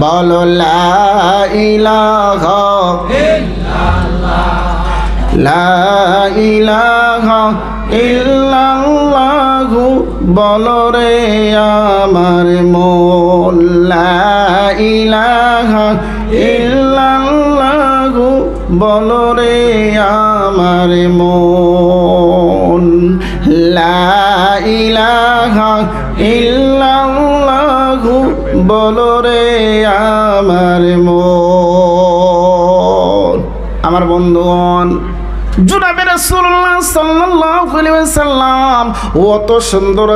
বলো লা ইলাহা লা ইলাহা ইল্লাল্লাহু বলো রে আমার মন লা ইলাহা ইল্লাল্লাহু বলো রে আমার মন লা ইলাহা ইল্লাল্লাহু বলো রে আমার মন। আমার বন্ধুগণ, জুনাবে রাসূলুল্লাহ সাল্লাল্লাহু আলাইহি ওয়াসাল্লাম অত সুন্দর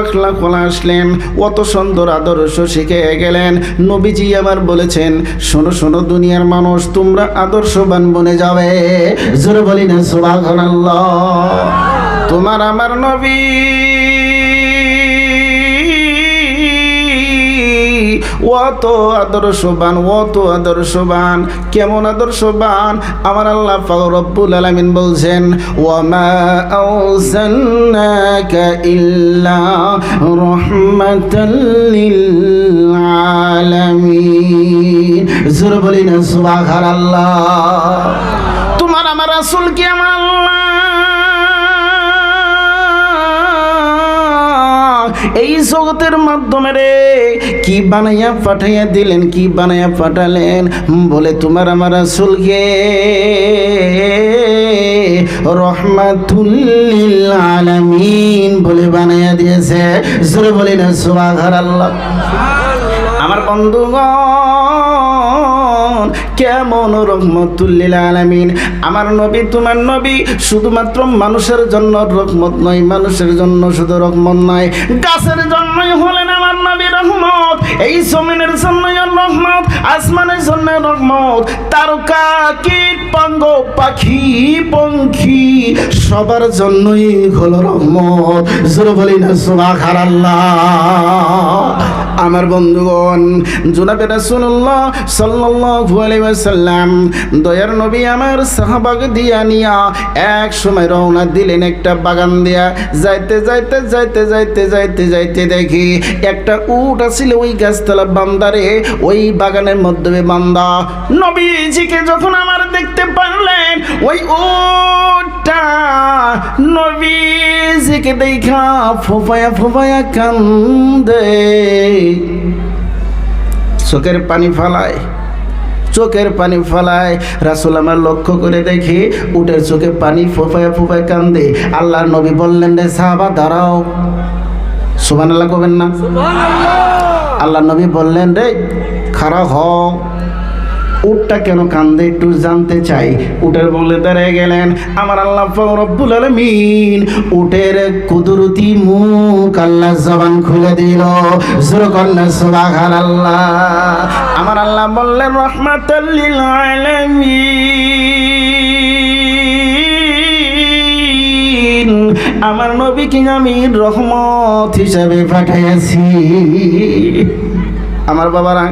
বলে আসলেন, অত সুন্দর আদর্শ শিখে গেলেন। নবীজি আবার বলেছেন, শোনো শোনো দুনিয়ার মানুষ, তোমরা আদর্শবান বনে যাবে। জোরে বলি না, সুবহানাল্লাহ। তোমার আমার নবী অত আদর্শবান অত আদর্শবান কেমন আদর্শবান আমার আল্লাহ রব্বুল আলামিন বলছেন, ওয়ামা ইল্লা রাহমাতাল লিল আলামিন জোরে বলি না, সুবহানাল্লাহ। তোমার আমার রাসূল কি আমার আল্লাহ? এই জগতের মাধ্যমে রে, কি বানাইয়া পাঠাইয়া দিলেন, কি বানাইয়া পাঠালেন? বলে তোমার আমার আসলকে রহমাতুল্লিল আলামিন বলে বানাইয়া দিয়েছে। জোরে বলি না আল্লাহ আমার বন্ধুগণ কেমন রহমতুল্লিল আলামিন? আমার নবী, তোমার নবী শুধুমাত্র মানুষের জন্য রহমত নয়, মানুষের জন্য শুধু রহমত নয়। গাছের জন্যই হলেন আমার নবী রহমত, এই জমিনের জন্যই রহমত, আসমানের জন্য রহমত, তারকা, কীট, পঙ্গ, পাখি, পঙ্খী, সবার জন্যই হলো রহমত। আমার বন্ধুগণ, জুনাবে রাসূলুল্লাহ সাল্লাল্লাহু আলাইহি ওয়াসাল্লাম, দয়ার নবী আমার সাহাবাগ দিয়া নিয়া এক সময় রওনা দিলেন একটা বাগান দিয়া। যাইতে যাইতে যাইতে যাইতে যাইতে যাইতে দেখি একটা উট আছিল ওই গাছতলা বান্দারে ওই বাগানের মধ্যে বান্দা নবীজিকে যখন আমার দেখতে পারলেন, ওই উটটা নবীজিকে দেখা ফোফায়া ফোফায়া কান্দে। চোখের পানি ফালায়, চোখের পানি ফালায়। রাসুল আমার লক্ষ্য করে দেখি উটের চোখে পানি ফোফায় ফোফায় কান্দে। আল্লাহর নবী বললেন, রে সাহাবা, দাঁড়াও। সুবান আল্লাহ করবেন না আল্লাহ নবী বললেন, রে খারাপ হ উটটা কেন কান্দে একটু জানতে চাই। উটের বলে দাঁড়িয়ে গেলেন, আমার আল্লাহ রব্বুল আলামিন। উটের কুদরতি মুখ আল্লাহ জবান খুলে দিল। জোর করলে সুবহানাল্লাহ। আমার আল্লাহ বললেন, রহমাতাল লিল আলামিন। আমার নবীকে আমি রহমত হিসাবে পাঠিয়েছি। আমার বাবারা,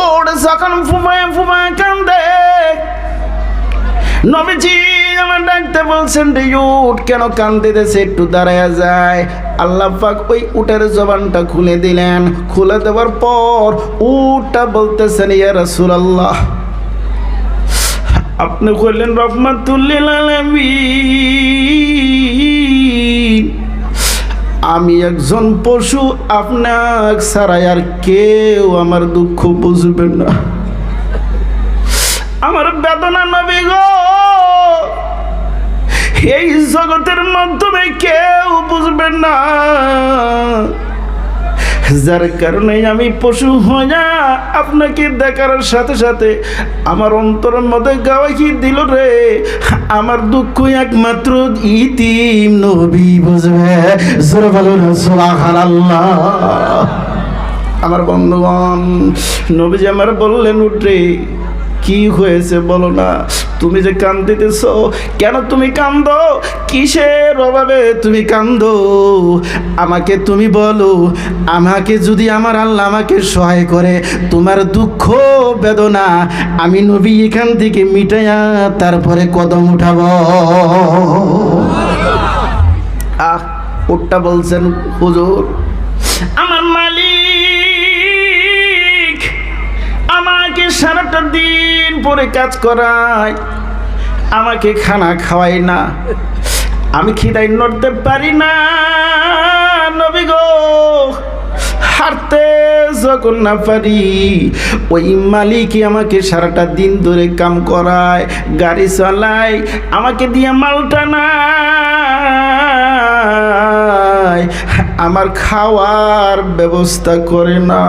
ওর যখন ফুমায় ফুমায় কান্দে, নবীজি আমার ডাকতে বলছেন, রে উঠ, কেন কান্দে দেশে একটু দাঁড়ায় যায়। আল্লাহ পাক ওই উটের জবানটা খুলে দিলেন। খুলে দেওয়ার পর উটটা বলতেছেন, ইয়া রাসূলুল্লাহ। আপনি কইলেন রহমাতুল্লিল আলামিন। আমি একজন পশু, আপনার ছাড়াই আর কেউ আমার দুঃখ বুঝবে না। আমার বেদনা নবী গো, এই জগতের মাধ্যমে কেউ বুঝবে না। যার কারণে আমি পশু হইয়া আপনাকে দেখার সাথে সাথে আমার অন্তরের মধ্যে গাওয়াই দিল রে। আমার দুঃখ একমাত্র ইতিম নবী বুঝবে। আমার বন্ধুগণ, নবীজি আমার বললেন উঠে কি হয়েছে বলো না? তুমি যে কান্দিতেছ, কেন তুমি কান্দো? কিসের অভাবে তুমি কান্দো? আমাকে তুমি বলো, আমাকে যদি আমার আল্লাহ আমাকে সহায় করে, তোমার দুঃখ, বেদনা আমি নবী এখান থেকে মিটাইয়া তারপরে কদম উঠাবো। আহ ওটা বলছেন হুজুর। সারাটা দিন পরে কাজ করায়। আমাকে খানা খাওয়াই না। আমি খিদাই নড়তে পারি না। নবী গো হাঁটতে যখন না পারি, ওই মালিকই আমাকে সারাটা দিন ধরে কাম করায়, গাড়ি চালায়, আমাকে দিয়ে মালটা নাই আমার খাওয়ার ব্যবস্থা করে না।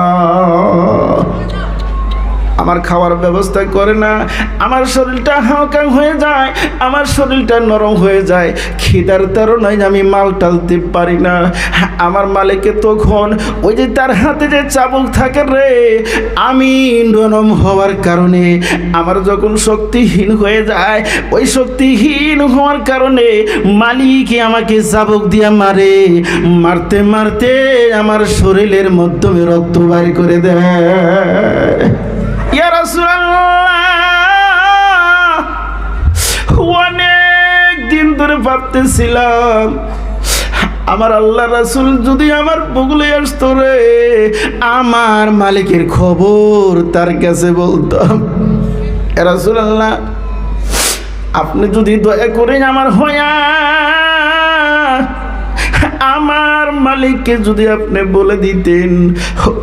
আমার খাওয়ার ব্যবস্থা করে না, আমার শরীরটা হালকা হয়ে যায়, আমার শরীরটা নরম হয়ে যায়, খিদার তারণায় আমি মাল টালতে পারি না। আমার মালিকে তখন ওই যে তার হাতে যে চাবুক থাকে রে, আমি নরম হওয়ার কারণে, আমার যখন শক্তিহীন হয়ে যায়, ওই শক্তিহীন হওয়ার কারণে মালিকই আমাকে চাবুক দিয়া মারে। মারতে মারতে আমার শরীরের মাধ্যমে রক্ত বাড়ি করে দেয়। ধরে ভাবতেছিলাম, আমার আল্লাহ রাসুল যদি আমার বগুলে আসতো রে, আমার মালিকের খবর তার কাছে বলতাম রাসুল আল্লাহ আপনি যদি দয়া করে আমার হয়া আমার মালিককে যদি আপনি বলে দিতেন,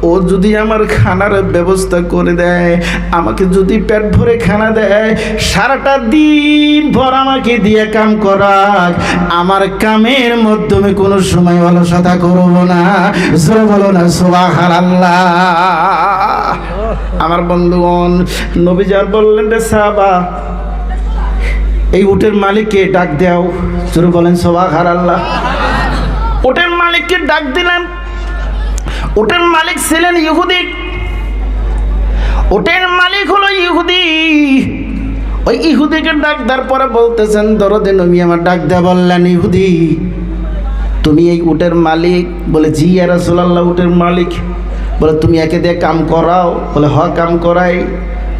ও যদি আমার খানার ব্যবস্থা করে দেয়, আমাকে যদি পেট ভরে খানা দেয়, সারাটা দিন ভর আমাকে দিয়ে কাম করাক। আমার কামের মাধ্যমে কোনো সময় ভালো অলসতা করব না। জোরে বলো না আল্লাহ আমার বন্ধুগণ নবীজার বললেন, রে সাহাবা, এই উটের মালিককে ডাক দেও। জোরে বলেন সোবাহার আল্লাহ মালিককে ডাক দিলেন। ওটের মালিক ছিলেন ইহুদি। ওটের মালিক হলো ইহুদি। ওই ইহুদিকে ডাক দেওয়ার পরে বলতেছেন, দরদে নবী আমার ডাক দেয়া বললেন ইহুদি। তুমি এই উটের মালিক? বলে, জি আর রাসূলুল্লাহ, উটের মালিক। বলে, তুমি একে দিয়ে কাম করাও। বলে, হ, কাম করাই।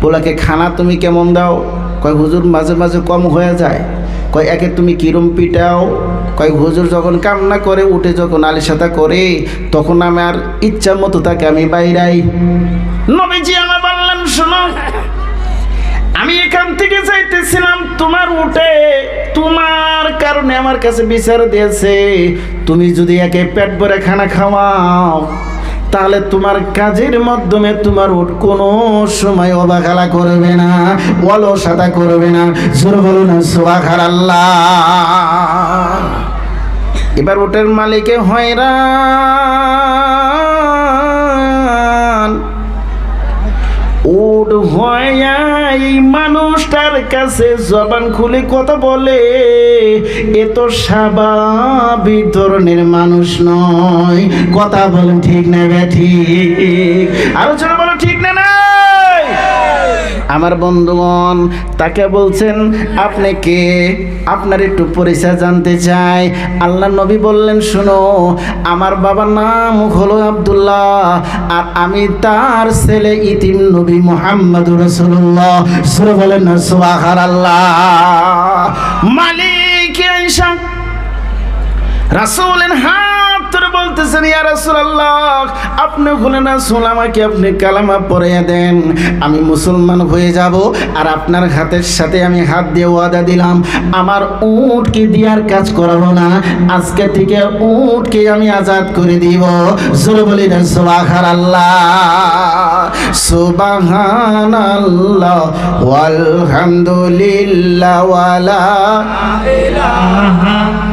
বলাকে খানা তুমি কেমন দাও? কয়, হুজুর মাঝে মাঝে কম হয়ে যায়। কয়, একে তুমি কিরম পিটাও? কয়, হুজুর যখন কান্না করে, উঠে যখন আলিশাতা করে, তখন আমার ইচ্ছা মতো তাকে আমি বাইরাই। নবীজি আমার বললেন, শোনো, আমি এখান থেকে যাইতেছিলাম, তোমার উঠে তোমার কারণে আমার কাছে বিচার দিয়েছে। তুমি যদি একে পেট ভরে খানা খাওয়াও তাহলে তোমার কাজের মাধ্যমে তোমার উঠ কোনো সময় অবাখালা করবে না, অলসতা করবে না। জোর বলো না সোবাখার আল্লাহ এবার ওটের মালিকে হয়রান। উঠ ভয়াই মানুষটার কাছে জবান খুলে কথা বলে, এ তো স্বাভাবিক ধরনের মানুষ নয়। কথা বলেন ঠিক না ঠিক? আলোচনা বলো ঠিক না নাই আমার বন্ধুগণ, তাকে বলছেন, আপনি কে? আপনার একটু পরিচয় জানতে চাই। আল্লাহ নবী বললেন, শোনো, আমার বাবার নাম হলো আব্দুল্লাহ, আর আমি তার ছেলে ইতিম নবী মোহাম্মদ রসুল্লাহ সুরে বলেন সুবাহার আল্লাহ মালিক আইসা রাসূলের হাত ধরে বলতেছেন, ইয়া রাসূলুল্লাহ, আপনি হলেন রাসূল আমাকে আপনি কালামা পড়িয়ে দেন। আমি মুসলমান হয়ে যাব আর আপনার হাতের সাথে আমি হাত দিয়ে ওয়াদা দিলাম। আমার উটকে দিয়ার কাজ করাবো না। আজকে থেকে উটকে আমি আজাদ করে দিব। জোরে বলি না সুবহান আল্লাহ সুবহান আল্লাহ ওয়ালহামদুলিল্লাহ, ওয়ালা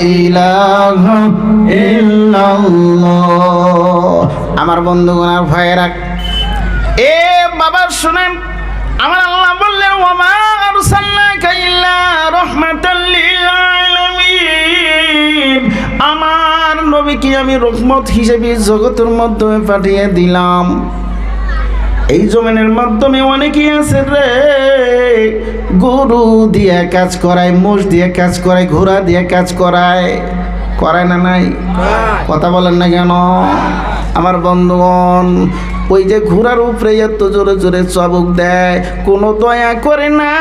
ইলাহা ইল্লাল্লাহ। আমার বন্ধুগণ আর এ বাবা শুনেন, আমার আল্লাহ বললেন, ওমা আমার নবীকে আমি রহমত হিসেবে জগতের মাধ্যমে পাঠিয়ে দিলাম। এই জমিনের মাধ্যমে অনেকেই আছে রে। গরু দিয়ে কাজ করায় মোষ দিয়ে কাজ করায় ঘোড়া দিয়ে কাজ করায়। করায় না নাই? কথা বলেন না কেন? আমার বন্ধুগণ ওই যে ঘোড়ার উপরে এত জোরে জোরে চবক দেয়, কোনো দয়া করে না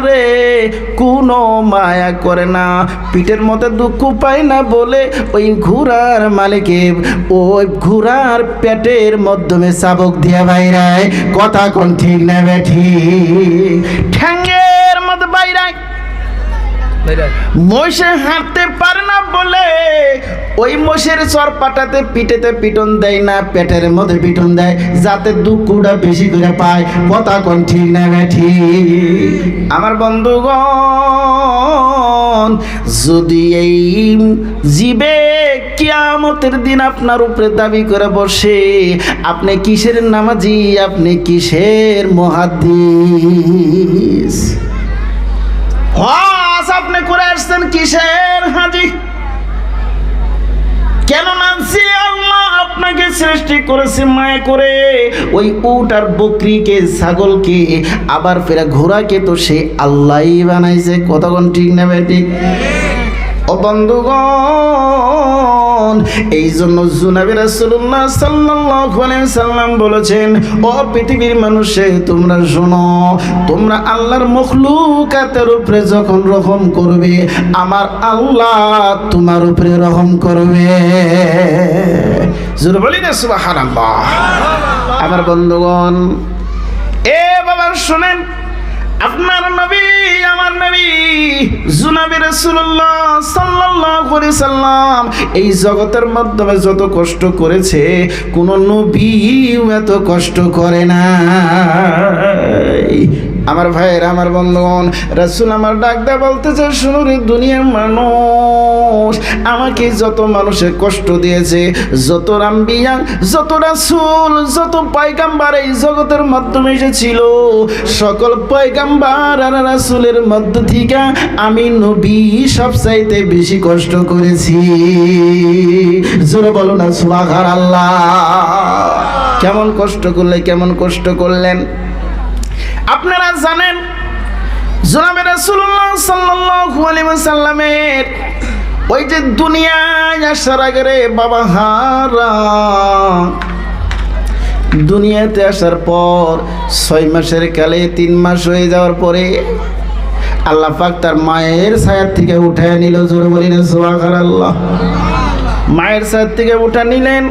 রে, কোনো মায়া করে না। পিঠের মধ্যে দুঃখ পায় না বলে ওই ঘোড়ার মালিকে ওই ঘোড়ার পেটের মাধ্যমে চাবক দিয়া বাইরায় কথা কোন ঠিক নেবে বাইরায় মহিষে হাঁটতে পারে না বলে, ওই মোষের চর পাটাতে পিঠেতে পিটন দেয় না, পেটের মধ্যে পিটন দেয়, যাতে দুঃখটা বেশি করে পায়, কথা কোন ঠিক না বেঠি আমার বন্ধুগণ, যদি এই জীবে কিয়ামতের দিন আপনার উপরে দাবি করে বসে, আপনি কিসের নামাজি, আপনি কিসের মহাদিস? করে আসছেন কিসের হাজি? কেন নামছি আল্লাহ আপনাকে সৃষ্টি করেছে মায়া করে? ওই উট আর বকরিকে, ছাগলকে, আবার ফেরা ঘোড়াকে তো সে আল্লাহই বানাইছে। কতক্ষণ ঠিক নেবে ঠিক? ও বন্ধুগণ এই জন্য জুনাবি রাসূলুল্লাহ সাল্লাল্লাহু আলাইহি সাল্লাম বলেছেন ও পৃথিবীর মানুষে তোমরা শোনো তোমরা আল্লাহর মখলুকাতের উপরে যখন রহম করবে আমার আল্লাহ তোমার উপরে রহম করবে। জোরে বলি না সুবহানাল্লাহ। আমার বন্ধুগণ এ বাবা শুনেন আপনার নবী, আমার নবী, জুনাবি রাসূলুল্লাহ সাল্লাল্লাহু আলাইহি সাল্লাম এই জগতের মাধ্যমে যত কষ্ট করেছে, কোন নবী এত কষ্ট করে না আমার ভাইয়ের, আমার বন্ধুগণ, রাসুল আমার ডাক দেয়া বলতেছে, শুনো রে দুনিয়ার মানুষ, আমাকে যত মানুষে কষ্ট দিয়েছে, যত রাম্বিয়া, যত রাসূল, যত পয়গাম্বার এই জগতের মাধ্যমে এসেছিল, সকল পয়গাম্বার আর রাসুলের মধ্য থেকে আমি নবী সবচাইতে বেশি কষ্ট করেছি। জোরে বলো না সুবহান আল্লাহ কেমন কষ্ট করলে, কেমন কষ্ট করলেন? আপনারা জানেন, জনাবে ওয়াসাল্লামের ওই যে দুনিয়ায় আসার আগে রে বাবা হারা, দুনিয়াতে আসার পর ছয় মাসের কালে, তিন মাস হয়ে যাওয়ার পরে আল্লাহ পাক তার মায়ের ছায়ার থেকে উঠে নিল, জোর বলি না সোয়াকার আল্লাহ মায়ের ছায়ার থেকে উঠে নিলেন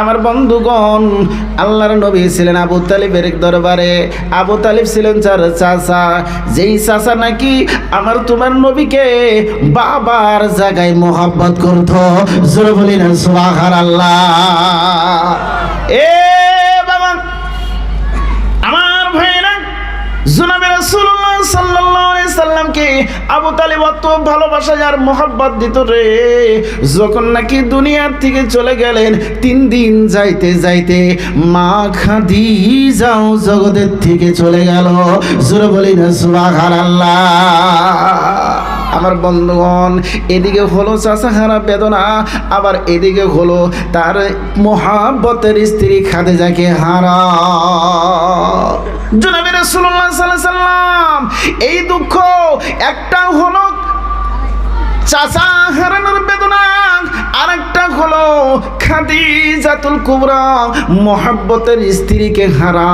আমার বন্ধুগণ, আল্লাহর নবী ছিলেন আবু তালিবের দরবারে। আবু তালিব ছিলেন চার চাচা। যেই চাচা নাকি আমার তোমার নবীকে বাবার জায়গায় মোহাব্বত করত। আল্লাহ এ বাবা, আমার ভাইরা সাল্লামকে আবু তালিব অত ভালোবাসা আর মোহাব্বত দিত রে। যখন নাকি দুনিয়ার থেকে চলে গেলেন, তিন দিন যাইতে যাইতে মা খাদিজাও জগতের থেকে চলে গেল। জোরে বলি না, সুবহানাল্লাহ। আমার বন্ধুগণ, এদিকে হলো চাষাহারা বেদনা, আবার এদিকে হলো তার মহাব্বতের স্ত্রী খাদেজাকে হারা। জনাবি রাসূলুল্লাহ সাল্লাম এই দুঃখ একটা হলো চাচা হারানোর বেদনা। আরেকটা হলো খাদিজাতুল কুবরা, মহাব্বতের স্ত্রীকে হারা।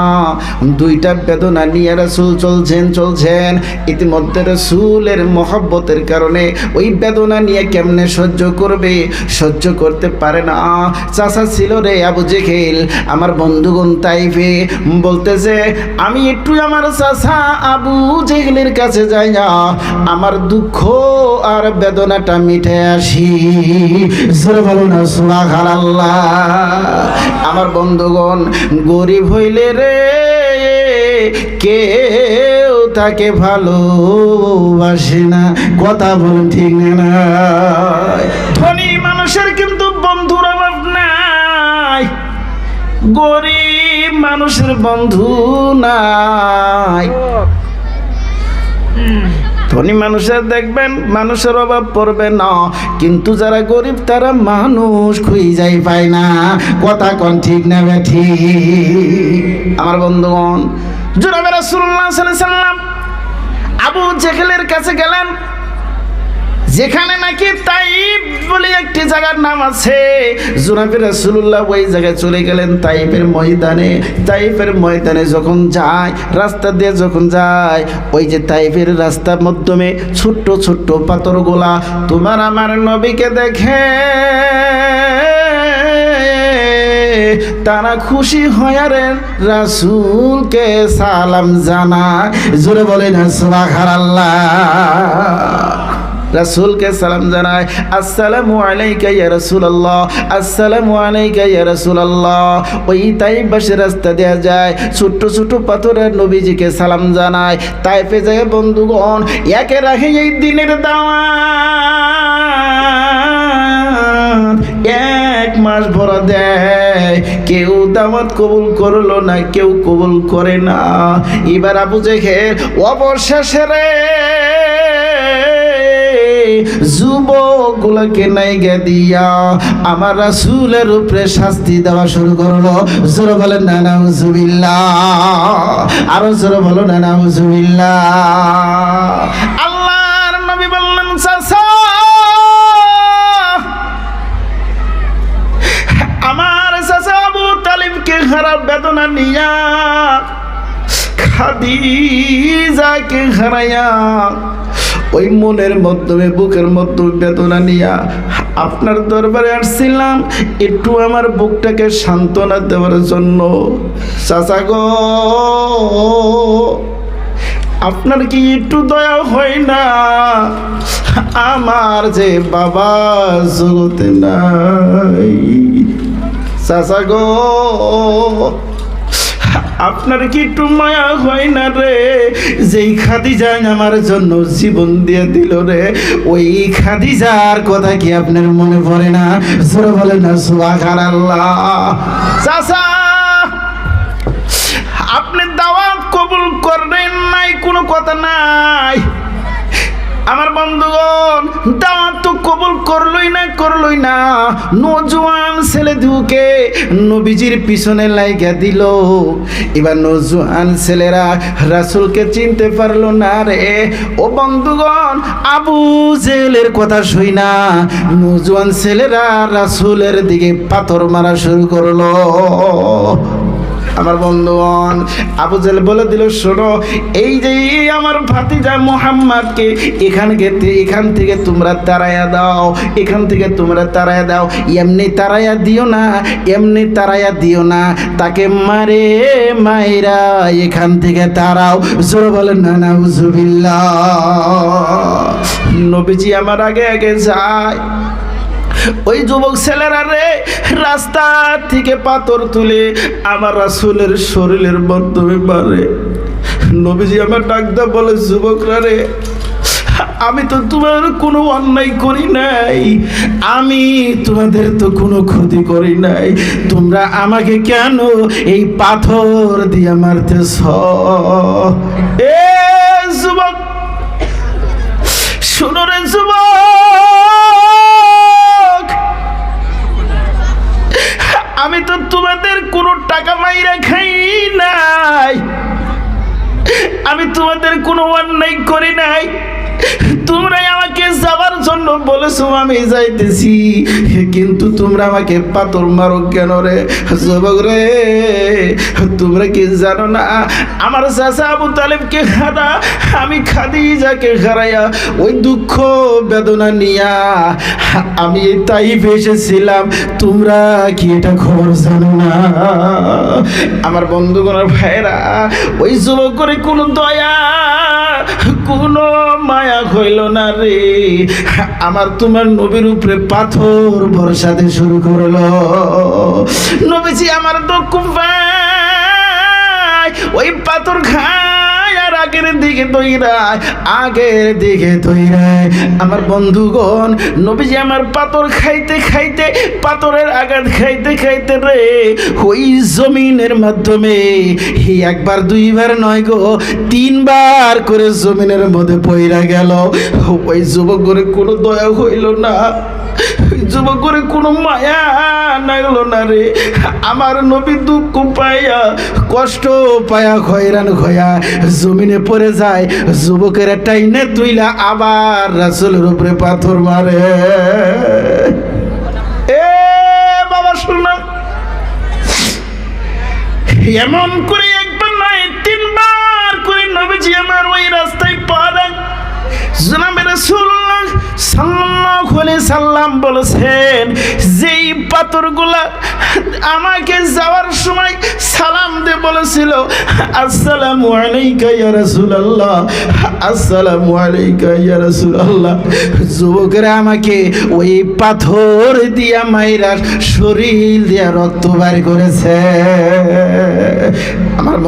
দুইটা বেদনা নিয়ে রাসূল চলছেন চলছেন। ইতিমধ্যে রাসূলের মহাব্বতের কারণে ওই বেদনা নিয়ে কেমনে সহ্য করবে? সহ্য করতে পারে না। চাচা ছিল রে আবু জেখেল আমার বন্ধুগণ তাইফে। বলতেছে, আমি একটু আমার চাচা আবু জেহেলের কাছে যাই না। আমার দুঃখ আর বেদনাটা মিটে আসি। আমার বন্ধুগণ, গরিব হইলে রে, কেউ তাকে ভালোবাসে না। কথা বলুন ঠিক না ধনী মানুষের কিন্তু বন্ধুর অভাব নাই। গরিব মানুষের বন্ধু নাই। ধনী মানুষের দেখবেন, মানুষের অভাব পড়বে না। কিন্তু যারা গরিব, তারা মানুষ খুঁই যাই পায় না। কথা কন ঠিক না ব্যথি আমার বন্ধুগণ জোরাবে রাসূলুল্লাহ সাল্লাল্লাহু আলাইহি সাল্লাম আবু জেহেলের কাছে গেলেন। যেখানে নাকি তাইব বলে একটি জায়গার নাম আছে। জুনাবির রাসূলুল্লাহ ওই জায়গায় চলে গেলেন তাইফের ময়দানে। তাইফের ময়দানে যখন যায়, রাস্তা দিয়ে যখন যায়, ওই যে তাইফের রাস্তার মাধ্যমে ছোট্ট ছোট্ট পাথরগুলা তোমার আমার নবীকে দেখে। তারা খুশি হয়ারে রাসূলকে সালাম জানা জোরে বলেন, সুবহানাল্লাহ। রাসূলকে সালাম জানায়, আসসালামু আলাইকা ইয়া রাসূলুল্লাহ, আসসালামু আলাইকা ইয়া রাসূলুল্লাহ। ওই তাইবাসে রাস্তা দেয়া যায়, ছোট্ট ছোট্ট পাথরের নবীজিকে সালাম জানায়। তাইফে যায়, বন্ধুগণ, একে রাখে এই দিনের দাওয়াত। এক মাস ভরা দেয়, কেউ দাওয়াত কবুল করল না, কেউ কবুল করে না। এবার আবু জেখের অবশেষে রে যুবক গুলাকে নাইগা দিয়া আমার রাসূলের উপরে শাস্তি দেওয়া শুরু করল। জোরে বলেন না নাউজুবিল্লাহ আরও জোরে বলো না নাউজুবিল্লাহ আল্লাহর নবী বললেন, চাচা, আমার চাচা আবু তালিবকে খারাপ বেদনা নিয়া, খাদিজাকে হারাইয়া ওই মনের মাধ্যমে, বুকের মাধ্যমে বেদনা নিয়া আপনার দরবারে আসছিলাম। একটু আমার বুকটাকে সান্ত্বনা দেওয়ার জন্য। চাচা গো, আপনার কি একটু দয়া হয় না? আমার যে বাবা জগতে নাই। চাচা গো আপনার কি একটু মায়া হয় না রে? যেই খাদিজা আমার জন্য জীবন দিয়ে দিল রে, ওই খাদিজার কথা কি আপনার মনে পড়ে না? জোরে বলেন না সুবাখান আল্লাহ আপনি দাওয়াত কবুল করবেন নাই, কোনো কথা নাই। আমার বন্ধুগণ দাওয়াত তো কবুল করলই না করলই না। নজওয়ান ছেলে দুকে নবীজির পিছনে লাইগা দিল। এবার নজওয়ান ছেলেরা রাসূলকে চিনতে পারল না রে। ও বন্ধুগণ, আবু জেলের কথা শুই না। নজওয়ান ছেলেরা রাসূলের দিকে পাথর মারা শুরু করল। আমার বন্ধুগণ, আবু জেল বলে দিল, শোনো, এই যে আমার ভাতিজা মোহাম্মদকে এখান থেকে এখান থেকে তোমরা তারায়া দাও, এখান থেকে তোমরা তারায়া দাও। এমনি তারায়া দিও না, এমনি তারায়া দিও না। তাকে মারে, মাইরা এখান থেকে তারাও। জোর বলেন, না নাউজুবিল্লাহ নবীজি আমার আগে আগে যায়। ওই যুবক ছেলেরা রে, রাস্তা থেকে পাথর তুলে আমার রাসুলের শরীরের মাধ্যমে মারে। নবীজি আমার ডাকদা বলে, যুবকরা রে, আমি তো তোমার কোনো অন্যায় করি নাই। আমি তোমাদের তো কোনো ক্ষতি করি নাই। তোমরা আমাকে কেন এই পাথর দিয়ে মারতেছ? এ যুবক, শুনো রে যুবক তোমাদের কোনো টাকা মাইরা খাই নাই। আমি তোমাদের কোনো অন্যায় করি নাই। তোমরাই আমাকে যাবার জন্য বলেছ, আমি যাইতেছি। কিন্তু তোমরা আমাকে পাথর মারো কেন রে? যুবক রে, তোমরা কি জানো না? আমার চাচা আবু তালেবকে হারা, আমি খাদি খাদিজাকে হারাইয়া ওই দুঃখ বেদনা নিয়া আমি তাই এসেছিলাম তোমরা কি এটা খবর জানো না? আমার বন্ধুগণের ভাইরা ওই যুবক করে কোনো দয়া কোনো মায়া হইল না রে। আমার তোমার নবীর উপরে পাথর বর্ষাতে শুরু করল। নবীজি আমার দুঃখ ভাই ওই পাথর আর আগের দিকে দইরায় আগের দিকে দইরায় আমার বন্ধুগণ, নবীজি আমার পাথর খাইতে খাইতে, পাথরের আঘাত খাইতে খাইতে রে, ওই জমিনের মাধ্যমে, হি একবার দুইবার নয় গো, তিনবার করে জমিনের মধ্যে পইরা গেল। ওই যুবক করে কোনো দয়া হইল না। ওই যুবক কোনো মায়া লাগল না রে। আমার নবী দুঃখ পাইয়া, কষ্ট পায়া খয়রান খয়া জমিনে পড়ে যায়, যুবকের টাইনে তুইলা আবার রাসুলের উপরে পাথর মারে। এ বাবা শুনলাম এমন করে একবার নয়, তিনবার করে নবীজি আমার ওই রাস্তায় পা দেন। জনাবে রাসূলুল্লাহ সাল্লাল্লাহু আলাইহি সাল্লাম বলেছেন, যেই পাথরগুলা আমাকে যাওয়ার সময় সালাম দিয়ে বলেছিল, আসসালামু আলাইকা ইয়া রাসূলুল্লাহ, আসসালামু আলাইকা ইয়া রাসূলুল্লাহ। যুবকেরা আমাকে ওই পাথর দিয়া মাইরা শরীর দিয়া রক্ত বার করেছে। আমার